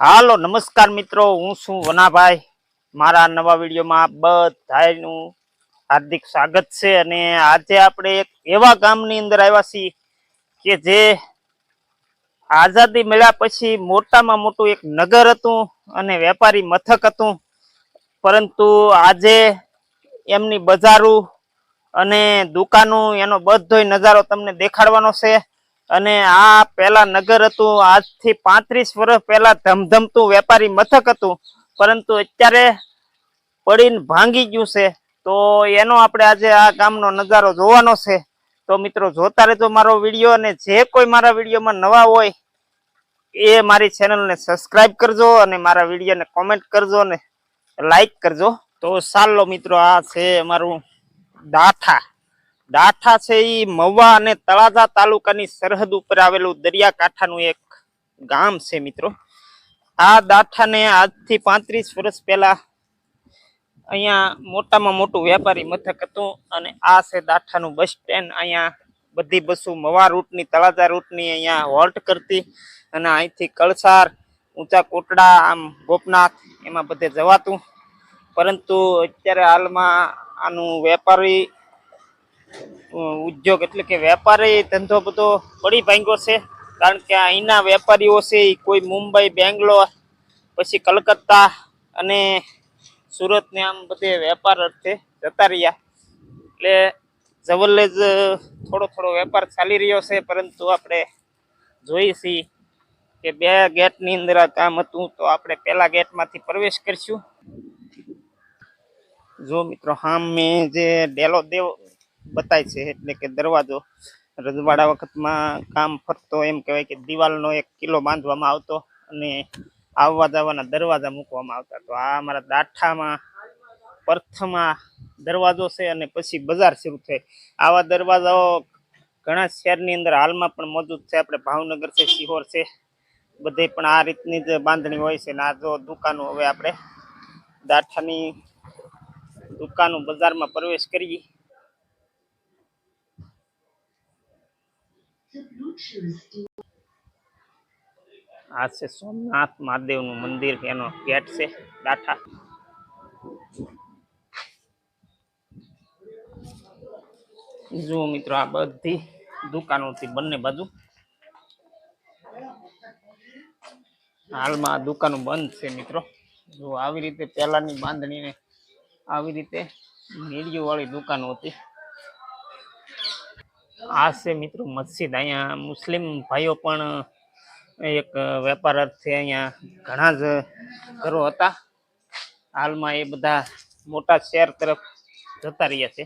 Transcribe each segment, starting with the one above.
હાલો, નમસ્કાર મિત્રો. હું છું વનાભાઈ. મારા નવા વિડીયોમાં બધાનું હાર્દિક સ્વાગત છે અને આજે આપણે એક એવા ગામની અંદર આવ્યા છીએ કે જે આઝાદી મળ્યા પછી મોટામાં મોટું એક નગર હતું અને વેપારી મથક હતું. પરંતુ આજે એમની બજારો અને દુકાનો એનો બધોય નજારો તમને દેખાડવાનો છે. અને આ પહેલા નગર હતું, આજથી પાંત્રીસ વર્ષ પહેલા ધમધમતું વેપારી મથક હતું. પરંતુ અત્યારે પડીને ભાંગી ગયું છે. તો એનો આપણે આજે આ ગામનો નજારો જોવાનો છે. તો મિત્રો, જોતા રહેજો મારો વીડિયો અને જે કોઈ મારા વિડીયોમાં નવા હોય એ મારી ચેનલને સબસ્ક્રાઈબ કરજો અને મારા વિડીયોને કોમેન્ટ કરજો અને લાઈક કરજો. તો ચાલો મિત્રો, આ છે અમારું દાઠા દાઠા છે એ મવા અને તળાજા તાલુકાની સરહદ ઉપર આવેલું દરિયાકાંઠાનું એક ગામ છે મિત્રો. આ દાઠાને આજથી પાંત્રીસ વર્ષ પહેલા અહીંયા મોટામાં મોટું વેપારી મથક હતું અને આ છે દાઠાનું બસ સ્ટેન્ડ. અહીંયા બધી બસો મવા રૂટની, તળાજા રૂટની અહીંયા હોલ્ટ કરતી અને અહીંથી કળસાર, ઊંચા કોટડા, આમ ગોપનાથ એમાં બધે જવાતું. પરંતુ અત્યારે હાલમાં આનું વેપારી ઉદ્યોગ એટલે કે વેપારી ધંધો બધો પડી ભાંગ્યો છે. કારણ કે અહીંના વેપારીઓ છે એ કોઈ મુંબઈ, બેંગ્લોર, પછી કલકત્તા અને સુરત ને આમ બધે વેપાર અર્થે જતા રહ્યા. એટલે જવલ્લે જ થોડો થોડો વેપાર ચાલી રહ્યો છે, પરંતુ આપણે જોઈ છીએ કે બે ગેટની અંદર આ કામ હતું, તો આપણે પેલા ગેટમાંથી પ્રવેશ કરીશું. જો મિત્રો હા મેં જે ડેલો દેવ બતાય છે એટલે કે દરવાજો રજવાડા વખતમાં કામ ફરતો એમ કહેવાય કે દિવાલનો એક કિલ્લો બાંધવામાં આવતો અને આવવા જવાના દરવાજા મૂકવામાં આવતા. તો આ અમારા દાઠામાં પ્રથમ દરવાજો છે અને પછી બજાર શરૂ થાય. આવા દરવાજાઓ ઘણા શહેરની અંદર હાલમાં પણ મોજૂદ છે. આપણે ભાવનગર છે સિહોર છે. બધે પણ આ રીતની જ બાંધણી હોય છે ને આ જો દુકાનો હવે આપણે દાઠાની દુકાનો બજારમાં પ્રવેશ કરીએ આ છે સોમનાથ મહાદેવનું મંદિર, એનો ગેટ છે દાઠા જુઓ મિત્રો આ બધી દુકાનોથી બંને બાજુ. હાલમાં દુકાનો બંધ છે મિત્રો. જો આવી રીતે પહેલાની બાંધણીને આવી રીતે મેળીઓ વાળી દુકાનો હતી. આ છે મિત્રો મસ્જિદ. અહીંયા મુસ્લિમ ભાઈઓ પણ એક વેપાર અર્થે અહીંયા ઘણા જ ઘરો હતા. હાલમાં એ બધા મોટા શહેર તરફ જતા રહ્યા છે.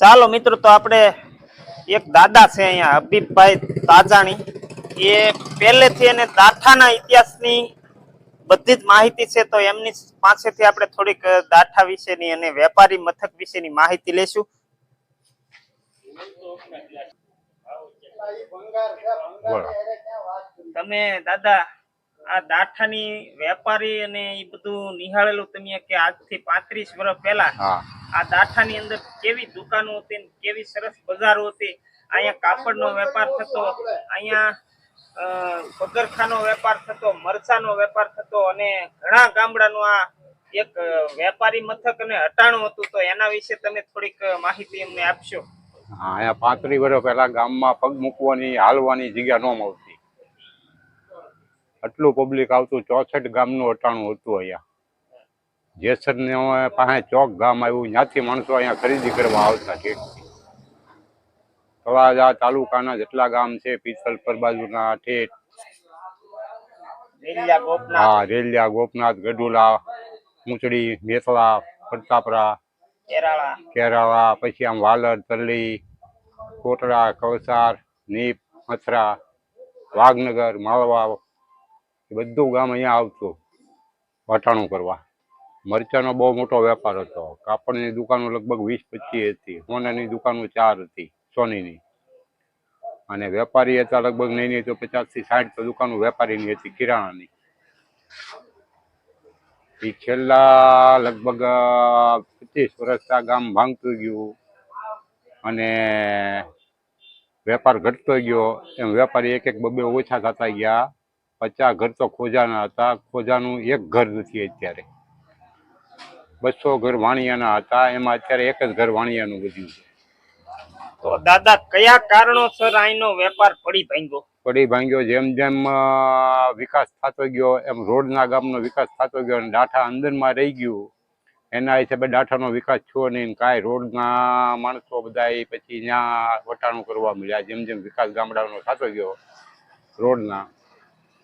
ચાલો મિત્રો, તો આપણે એક દાદા છે અહીંયા, હબીબભાઈ તાજાણી. એ પહેલેથી એને દાઠાના ઇતિહાસની બધી જ માહિતી છે તો એમની પાસેથી આપણે થોડીક દાઠા વિશેની અને વેપારી મથક વિશેની માહિતી લેશું તમે દાદા આ દાઠાની વેપારી અને એ બધું નિહાળેલું તમે કે આજથી પાંત્રીસ વર્ષ પહેલા આ આ દાઠાની અંદર કેવી દુકાનો હતી કેવી સરસ બજારો હતી? અહીંયા કાપડનો વેપાર થતો અહીંયા પગરખાનો વેપાર થતો, મરચાનો વેપાર થતો અને ઘણા ગામડાનો આ એક વેપારી મથક અને હટાણું હતું, તો એના વિશે તમે થોડીક માહિતી અમને આપશો? હા, અહીંયા પાંત્રીસ વર્ષ પહેલા ગામમાં પગ મૂકવાની, હાલવાની જગ્યા ન મળતી. આટલું પબ્લિક આવતું, ચોસઠ ગામનું અટાણું હતું અહીંયા. જેસર ને પાસે ચોક ગામ આવ્યું, ત્યાંથી માણસો અહીંયા ખરીદી કરવા આવતા છે તળાજા તાલુકાના જેટલા ગામ છે પિત્તલપર બાજુના ઠેઠ. હા રેલિયા ગોપનાથ ગડુલા મૂંચડી મેથલા પ્રતાપરા કેરાળા. પછી આમ વાલર તરલી કોટડા કવસાર નીપ મથરા વાઘનગર માળવા બધું ગામ અહીંયા આવતું. વટાણું કરવા. મરચાંનો બહુ મોટો વેપાર હતો. કાપડની દુકાનો લગભગ વીસ પચીસ હતી. સોનાની દુકાનો ચાર હતી. સોનીની. અને વેપારી હતા લગભગ નહીં નહીં, તો પચાસથી સાઠ તો દુકાનો વેપારીની હતી, કિરાણાની. એ છેલ્લા લગભગ પચીસ વર્ષ આ ગામ ભાંગતું ગયું અને વેપાર ઘટતો ગયો. એમ વેપારી એક એક બબે ઓછા થતા ગયા. પચાસ ઘર તો ખોજાના હતા. ખોજાનું એક ઘર નથી અત્યારે. બસો ઘર વાણિયાના હતા. એમાં અત્યારે એક જ ઘર વાણિયાનું બધું છે. તો દાદા કયા કારણોસર અહીંનો વેપાર પડી ભાંગ્યો? પડી ભાંગ્યો જેમ જેમ વિકાસ થતો ગયો એમ રોડના ગામનો વિકાસ થતો ગયો અને ડાઠા અંદરમાં રહી ગયું એના હિસાબે ડાઠાનો વિકાસ થયો નહીં કાંઈ રોડના માણસો બધા પછી ત્યાં વટાણું કરવા મળ્યા જેમ જેમ વિકાસ ગામડાનો થતો ગયો રોડના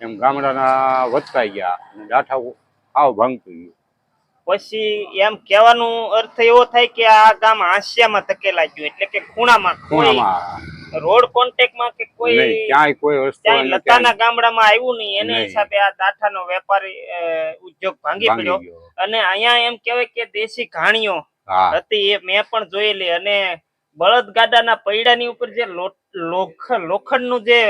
એમ ગામડાના વધતા ગયા અને ડાઠા આવ ભાંગતું ગયું. પછી એમ કહેવાનું અર્થ એવો થાય કે આ ગામ હાંસિયામાં ધકેલા ગયું એટલે કે ખૂણામાં ખૂણામાં. રોડ કોન્ટેક્ટમાં કે કોઈ ક્યાંય કોઈ વસ્તુ લતાના ગામડામાં આવ્યું નહીં. એને હિસાબે આ દાઠાનો વેપારી ઉદ્યોગ ભાંગી પડ્યો. અને અહીંયા એમ કહેવાય કે દેશી ઘાણીઓ હતી એ મેં પણ જોયેલી. અને બળદગાડાના પૈડાની ઉપર જે લોખ લોખંડનું જે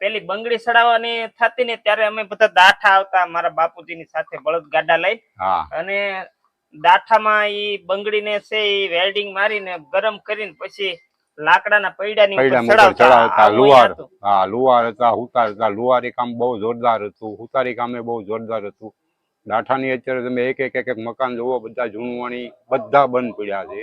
પેલી બંગડી સડાવવાની થતી ને ત્યારે અમે બધા દાઠા આવતા મારા બાપુજીની સાથે બળદગાડા લઈ અને દાઠામાં ઈ બંગડીને છે ઈ વેલ્ડિંગ મારીને ગરમ કરીને પછી લાકડાના પૈડાની ઉપર ચડાવતા. લુહાર. હા લુહાર હતા હુતાર હતા. લુહારી કામ બહુ જોરદાર હતું. હુતારી કામે બહુ જોરદાર હતું. ડાઠાની અત્યારે તમે એક એક એક એક મકાન જોવો બધા જૂનવાણી બધા બંધ પડ્યા છે.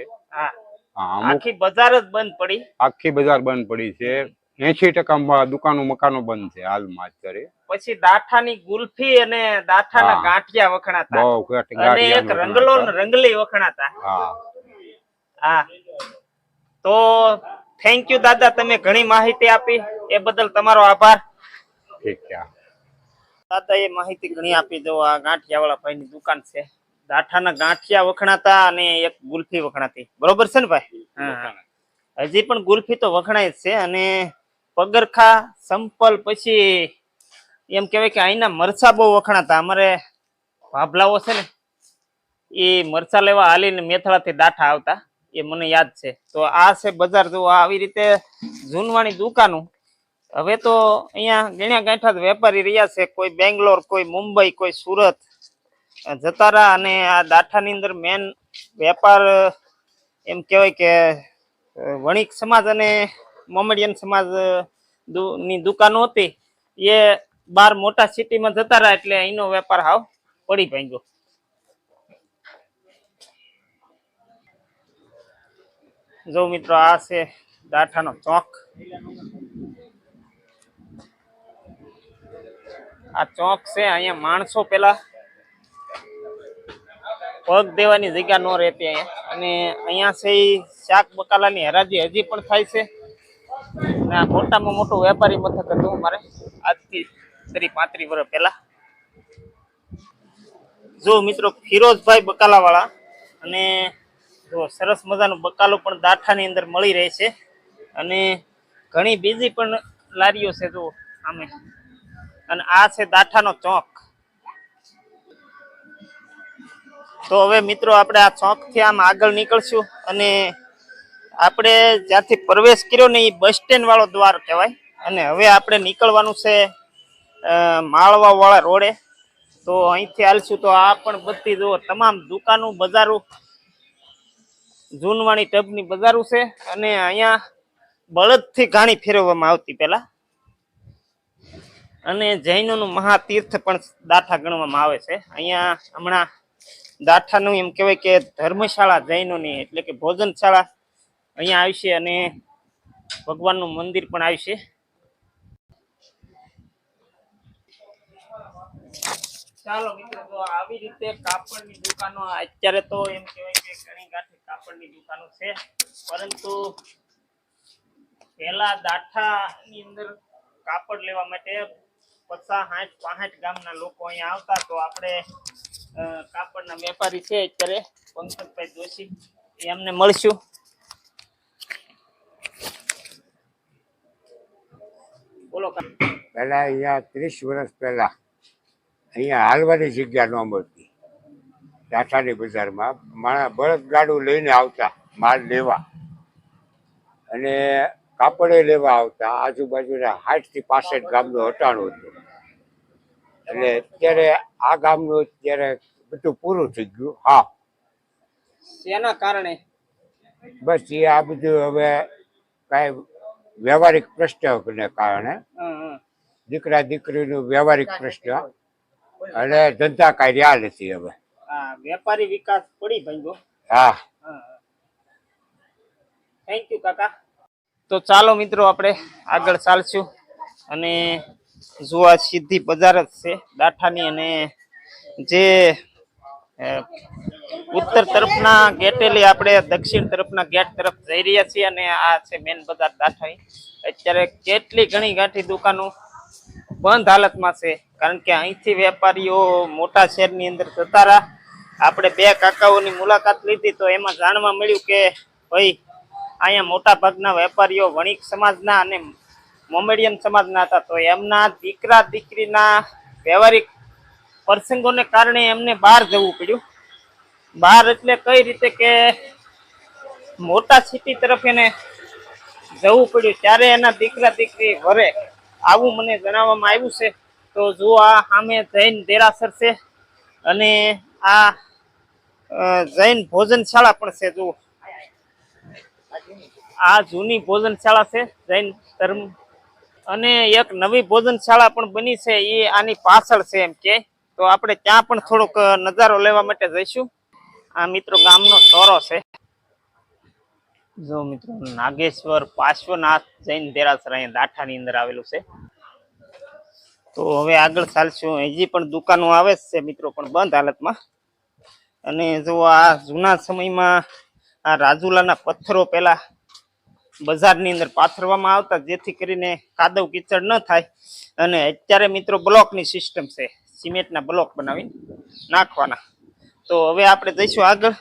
આખી બજાર જ બંધ પડી. આખી બજાર બંધ પડી છે. એસી ટકા દુકાનો મકાનો બંધ છે હાલમાં અત્યારે. પછી દાઠાની ગુલ્ફી અને દાઠાના ગાંઠિયા વખણાતા. બહુ અને એક રંગલો રંગલી વખણાતા. હા. હા. તો થેન્ક યુ દાદા તમે ઘણી માહિતી આપી. એ બદલ તમારો આભાર. ઠીક છે દાદા એ માહિતી ઘણી આપી. દો આ ગાંઠિયાવાળા ભાઈની દુકાન છે. દાઠાના ગાંઠિયા વખણાતા અને એક ગુલ્ફી વખણાતી. બરોબર છે ને ભાઈ. હજી પણ ગુલ્ફી તો વખણાય છે અને પગરખા, સંપલ પછી એમ કહેવાય કે અહીંના મરચા બહુ વખણાતા. અમારે ભાભલાઓ છે ને, એ મરચા લેવા હાલીને મેથળાથી દાઠા આવતા. એ મને યાદ છે. તો આ છે બજાર. જો આવી રીતે જૂનવાણી દુકાનો. હવે તો અહીંયા ગણ્યા ગાંઠા વેપારી રહ્યા છે. કોઈ બેંગ્લોર, કોઈ મુંબઈ, કોઈ સુરત. જતારા અને આ દાઠાની અંદર મેન વેપાર, એમ કહેવાય કે, વણિક સમાજ અને મોમેડિયન સમાજની દુકાનો હતી. એ બાર મોટા સિટીમાં જતા રહ્યા એટલે અહીંનો વેપાર હાવ પડી ભાંગ્યો. જો મિત્રો, આ છે દાઠાનો ચોક. આ ચોક છે અહીંયા માણસો પેલા પગ દેવાની જગ્યા ન રહેતી અહીંયા. અને અહીંયા છે શાક બકાલાની હરાજી હજી પણ થાય છે. અને આ મોટામાં મોટું વેપારી મથક હતું મારે. આજથી ત્રીસ પાંત્રીસ વર્ષ પહેલા. જો મિત્રો ફિરોજભાઈ બકાલાવાળા અને જો સરસ મજાનું બકાલો પણ દાઠાની અંદર મળી રહે છે. અને ઘણી બીજી પણ લારીઓ છે જો આમે અને આ છે દાઠાનો ચોક. તો હવે મિત્રો આપણે આ ચોંકથી આમ આગળ નીકળશું અને આપણે જ્યાંથી પ્રવેશ કર્યો ને એ બસ સ્ટેન્ડ વાળો દ્વાર કહેવાય. અને હવે આપણે નીકળવાનું છે માળવા વાળા રોડે. તો અહીંથી હાલશું તો આ પણ બધી જો તમામ દુકાનો, બજારો, જૂનવાણી ટબની બજારો છે. અને અહીંયા બળદથી ઘાણી ફેરવવામાં આવતી પહેલાં. અને જૈનોનું મહાતીર્થ પણ દાઠા ગણવામાં આવે છે. અહીંયા હમણાં દાઠાનું એમ કહેવાય કે ધર્મશાળા જૈનોની, એટલે કે ભોજનશાળા. અહીંયા આવશે અને ભગવાનનું મંદિર પણ આવશે. ચાલો મિત્રો, તો આવી રીતે કાપડની દુકાનો, અત્યારે તો એમ કહેવાય કે કાપડની દુકાનો છે. પરંતુ પહેલા દાઠાની અંદર કાપડ લેવા માટે પચાસ, સાઠ, પાસઠ ગામના લોકો અહીંયા આવતા. તો આપણે કાપડના વેપારી છે અત્યારે, પંકજભાઈ જોશી. એ અમને મળશું. બોલો પહેલા અહીંયા ત્રીસ વર્ષ પહેલા અહીંયા હાલવાની જગ્યા ન મળતી. ટાટાની બજારમાં માણસ બળદગાડું લઈને આવતા માલ લેવા. અને કાપડે લેવા આવતા આજુબાજુના સાઠથી પાસઠ ગામનું હટાણું હતું. એટલે અત્યારે આ ગામનું અત્યારે બધું પૂરું થઈ ગયું. હા. શેના કારણે? બસ એ આ બધું હવે કાંઈ વ્યવહારિક પ્રશ્નને કારણે. દીકરા દીકરીનું વ્યવહારિક પ્રશ્ન. અને ધંધા કાર્ય આ નથી હવે. વેપારી વિકાસ પડી ભાંગ્યો હા. થેન્ક યુ કાકા. તો ચાલો મિત્રો આપણે આગળ ચાલશું. અને જો આ સીધી બજાર જ છે દાઠાની. અને જે ઉત્તર તરફના ગેટેલી આપણે દક્ષિણ તરફના ગેટ તરફ જઈ રહ્યા છીએ અને આ છે મેન બજાર દાઠાઈ અત્યારે કેટલી ઘણી ગાંઠી દુકાનો બંધ હાલતમાં છે, કારણ કે અહીંથી વેપારીઓ મોટા શહેરની અંદર જતા રહ્યા. આપણે બે કાકાઓની મુલાકાત લીધી તો એમાં જાણવા મળ્યું કે, ભાઈ, અહીંયા મોટા ભાગના વેપારીઓ વણિક સમાજના અને મોમેડિયન સમાજના હતા. તો એમના દીકરા દીકરીના વ્યવહારિક પ્રસંગોને કારણે એમને બહાર જવું પડ્યું. બહાર એટલે કઈ રીતે કે મોટા સિટી તરફ એને જવું પડ્યું? ત્યારે એના દીકરા દીકરી વરે. આવું મને જણાવવામાં આવ્યું છે. તો જો આ સામે જૈન દેરાસર છે અને આ જૈન ભોજનશાળા પણ છે. જુઓ. આ જૂની ભોજનશાળા છે, જૈન ધર્મ. અને એક નવી ભોજનશાળા પણ બની છે. એ આની પાછળ છે એમ કે. તો આપણે ત્યાં પણ થોડોક નજારો લેવા માટે જઈશું. આ મિત્રો ગામનો ચોરો છે. જો મિત્રો નાગેશ્વર પાર્શ્વનાથ જૈન દેરાસર અહીંયા દાઠાની અંદર આવેલું છે. તો હવે આગળ ચાલશું. હજી પણ દુકાનો આવે છે મિત્રો, પણ બંધ હાલતમાં. અને જો આ જૂના સમયમાં આ રાજુલાના પથ્થરો પેલા બજારની અંદર પાથરવામાં આવતા, જેથી કરીને કાદવ કીચડ ન થાય. અને અત્યારે મિત્રો બ્લોકની સિસ્ટમ છે. સિમેન્ટના બ્લોક બનાવી નાખવાના. તો હવે આપણે જઈશું આગળ.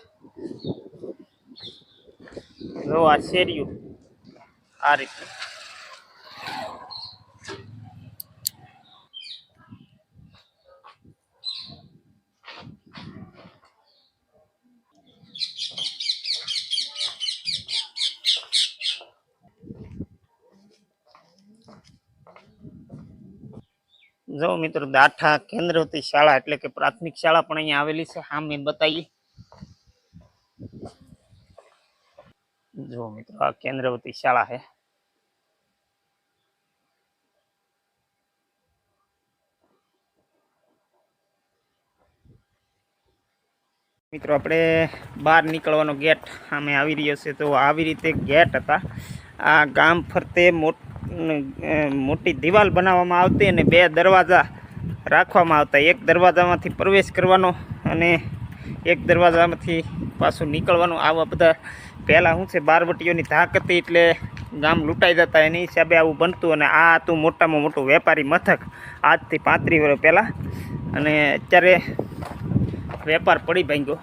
જો આ શેરીયું આ રીતે. જો મિત્રો દાઠા કેન્દ્રવતી શાળા એટલે કે પ્રાથમિક શાળા પણ અહીંયા આવેલી છે. સામે બતાવીએ જો મિત્રો આ કેન્દ્રવતી શાળા છે મિત્રો આપણે બહાર નીકળવાનો ગેટ સામે આવી રહ્યો છે. તો આવી રીતે ગેટ હતા. આ ગામ ફરતે મોટ અ, મોટી દિવાલ બનાવવામાં આવતી અને બે દરવાજા રાખવામાં આવતા. એક દરવાજામાંથી પ્રવેશ કરવાનો અને એક દરવાજામાંથી પાછું નીકળવાનું. આવા બધા પહેલાં શું છે, બારવટીઓની ધાક હતી એટલે ગામ લૂંટાઈ જતા. એની હિસાબે આવું બનતું અને આ હતું મોટામાં મોટું વેપારી મથક આજથી પાંત્રીસ વર્ષ પહેલાં. અને અત્યારે વેપાર પડી ભાંગ્યો.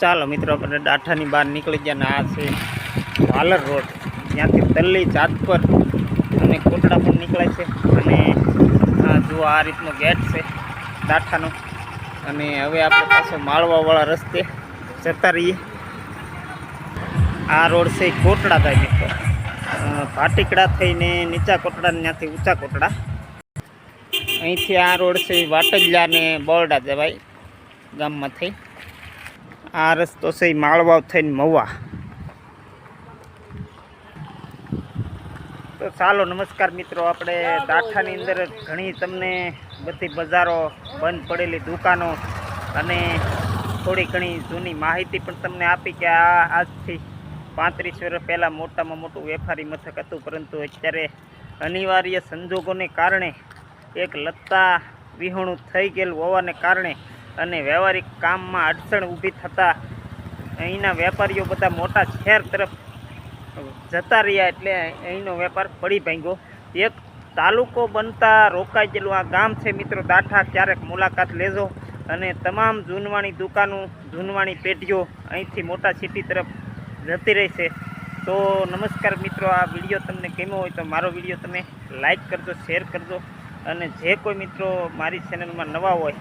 ચાલો મિત્રો, આપણે ડાઠાની બહાર નીકળી ગયા ને આ છે વાલર રોડ. ત્યાંથી તલ્લી જાતપર અને કોટડા પણ નીકળે છે. અને જુઓ આ રીતનો ગેટ છે, દાઠાનો. અને હવે આપણે પાછો માળવાવાળા રસ્તે જતા રહીએ. આ રોડ છે કોટડા થાય મિત્રો. ભાટીકડા થઈને નીચા કોટડા ત્યાંથી ઊંચા કોટડા. અહીંથી આ રોડ છે વાટલિયા ને બરડા જવાય ગામમાં થઈ. આ રસ્તો છે માળવા થઈને મવા તો ચાલો, નમસ્કાર મિત્રો. આપણે દાઠાની અંદર ઘણી તમને બધી બજારો, બંધ પડેલી દુકાનો અને થોડી ઘણી જૂની માહિતી પણ તમને આપી કે આ આજથી પાંત્રીસ વર્ષ પહેલાં મોટામાં મોટું વેપારી મથક હતું. પરંતુ અત્યારે અનિવાર્ય સંજોગોને કારણે એક લત્તા વિહોણું થઈ ગયેલું હોવાને કારણે અને વ્યવહારિક કામમાં અડચણ ઊભી થતાં અહીંના વેપારીઓ બધા મોટા શહેર તરફ જતા રહ્યા એટલે અહીંનો વેપાર પડી ભાંગ્યો. એક તાલુકો બનતા રોકાઈ ગયેલું આ ગામ છે મિત્રો, દાઠા. ક્યારેક મુલાકાત લેજો અને તમામ જૂનવાણી દુકાનો, જૂનવાણી પેઢીઓ અહીંથી મોટા સિટી તરફ જતી રહેશે. તો નમસ્કાર મિત્રો, આ વીડિયો તમને ગમ્યો હોય તો મારો વીડિયો તમે લાઈક કરજો, શેર કરજો અને જે કોઈ મિત્રો મારી ચેનલમાં નવા હોય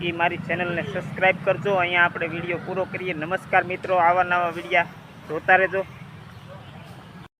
એ મારી ચેનલને સબસ્ક્રાઈબ કરજો. અહીંયા આપણે વીડિયો પૂરો કરીએ. નમસ્કાર મિત્રો, આવા નવા વિડીયા જોતા રહેજો.